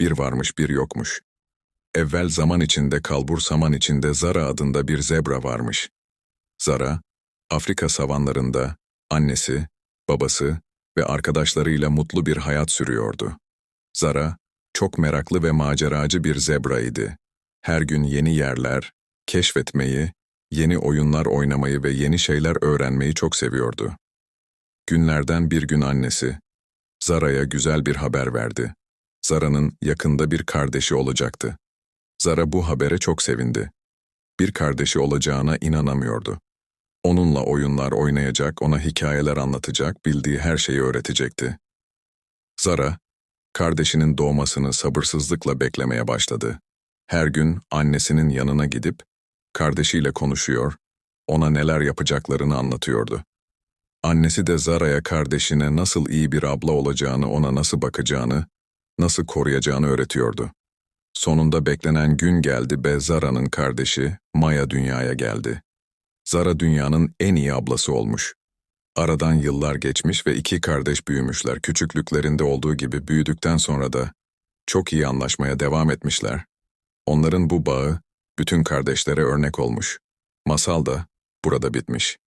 Bir varmış bir yokmuş. Evvel zaman içinde kalbur saman içinde Zara adında bir zebra varmış. Zara, Afrika savanlarında annesi, babası ve arkadaşlarıyla mutlu bir hayat sürüyordu. Zara, çok meraklı ve maceracı bir zebra idi. Her gün yeni yerler, keşfetmeyi, yeni oyunlar oynamayı ve yeni şeyler öğrenmeyi çok seviyordu. Günlerden bir gün annesi, Zara'ya güzel bir haber verdi. Zara'nın yakında bir kardeşi olacaktı. Zara bu habere çok sevindi. Bir kardeşi olacağına inanamıyordu. Onunla oyunlar oynayacak, ona hikayeler anlatacak, bildiği her şeyi öğretecekti. Zara, kardeşinin doğmasını sabırsızlıkla beklemeye başladı. Her gün annesinin yanına gidip kardeşiyle konuşuyor, ona neler yapacaklarını anlatıyordu. Annesi de Zara'ya kardeşine nasıl iyi bir abla olacağını, ona nasıl bakacağını, nasıl koruyacağını öğretiyordu. Sonunda beklenen gün geldi ve Zara'nın kardeşi Maya dünyaya geldi. Zara dünyanın en iyi ablası olmuş. Aradan yıllar geçmiş ve iki kardeş büyümüşler. Küçüklüklerinde olduğu gibi büyüdükten sonra da çok iyi anlaşmaya devam etmişler. Onların bu bağı bütün kardeşlere örnek olmuş. Masal da burada bitmiş.